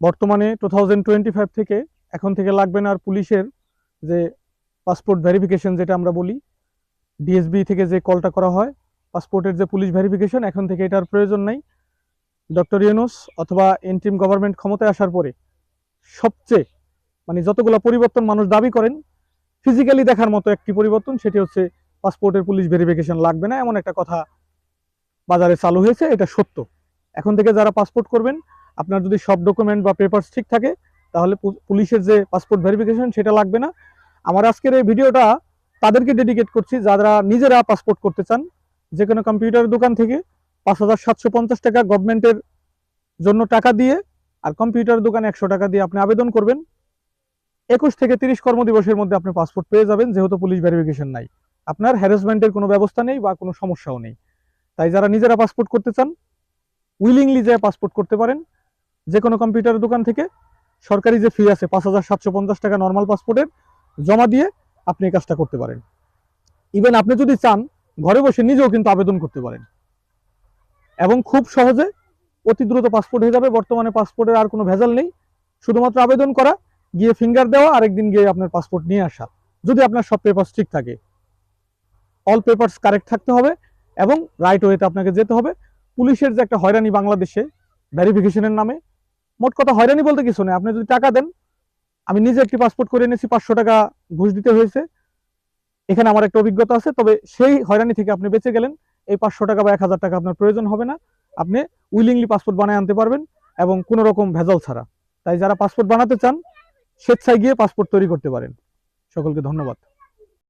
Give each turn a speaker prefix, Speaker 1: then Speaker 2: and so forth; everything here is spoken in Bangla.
Speaker 1: বর্তমানে টু থাউজেন্ড থেকে এখন থেকে লাগবে না আর পুলিশের যে পাসপোর্ট ভেরিফিকেশন যেটা আমরা বলি ডিএসবি থেকে যে কলটা করা হয় পাসপোর্টের যে পুলিশ ভেরিফিকেশন এখন থেকে এটার প্রয়োজন নাই। ডক্টর ইউনুস অথবা এন্ট্রিম গভর্নমেন্ট ক্ষমতায় আসার পরে সবচেয়ে মানে যতগুলো পরিবর্তন মানুষ দাবি করেন ফিজিক্যালি দেখার মতো একটি পরিবর্তন, সেটি হচ্ছে পাসপোর্টের পুলিশ ভেরিফিকেশন লাগবে না, এমন একটা কথা বাজারে চালু হয়েছে, এটা সত্য। এখন থেকে যারা পাসপোর্ট করবেন আপনার যদি সব ডকুমেন্ট বা পেপারস ঠিক থাকে, তাহলে পুলিশের যে পাসপোর্ট ভেরিফিকেশন সেটা লাগবে না। আমার আজকের এই ভিডিওটা তাদেরকে ডেডিকেট করছি, যারা নিজেরা পাসপোর্ট করতে চান। যে কোনো কম্পিউটার দোকান থেকে পাঁচ হাজার সাতশো পঞ্চাশ টাকা গভর্নমেন্টের জন্য টাকা দিয়ে আর কম্পিউটার দোকানে একশো টাকা দিয়ে আপনি আবেদন করবেন। একুশ থেকে তিরিশ কর্মদিবসের মধ্যে আপনি পাসপোর্ট পেয়ে যাবেন, যেহেতু পুলিশ ভেরিফিকেশন নাই। আপনার হ্যারাসমেন্টের কোনো ব্যবস্থা নেই বা কোনো সমস্যাও নেই। তাই যারা নিজেরা পাসপোর্ট করতে চান উইলিংলি যে পাসপোর্ট করতে পারেন যে কোনো কম্পিউটার দোকান থেকে সরকারি যে ফি আছে পাঁচ হাজার সাতশো পঞ্চাশ টাকা নর্মাল পাসপোর্টের জমা দিয়ে আপনি এই কাজটা করতে পারেন। ইভেন আপনি যদি চান, ঘরে বসে নিজেও কিন্তু আবেদন করতে পারেন। এবং খুব সহজে অতি দ্রুত পাসপোর্ট হয়ে যাবে। বর্তমানে পাসপোর্টের আর কোনো ভেজাল নেই। শুধুমাত্র আবেদন করা, গিয়ে ফিঙ্গার দেওয়া, আরেকদিন গিয়ে আপনার পাসপোর্ট নিয়ে আসা। যদি আপনার সব পেপারস ঠিক থাকে। অল পেপারস কারেক্ট থাকতে হবে এবং রাইট ওয়েতে আপনাকে যেতে হবে। পুলিশের যে একটা হয়রানি বাংলাদেশে ভেরিফিকেশনের নামে মোট কথা হয়রানি বলতে কিছু নেই। আপনি যদি টাকা দেন, আমি নিজে একটি পাসপোর্ট করে এনেছি, পাঁচশো টাকা ঘুষ দিতে হয়েছে। এখানে আমার একটা অভিজ্ঞতা আছে, তবে সেই হয়রানি থেকে আপনি বেঁচে গেলেন। এই পাঁচশো টাকা বা এক হাজার টাকা আপনার প্রয়োজন হবে না। আপনি উইলিংলি পাসপোর্ট বানায় আনতে পারবেন এবং কোনো রকম ভেজাল ছাড়া। তাই যারা পাসপোর্ট বানাতে চান, স্বেচ্ছায় গিয়ে পাসপোর্ট তৈরি করতে পারেন। সকলকে ধন্যবাদ।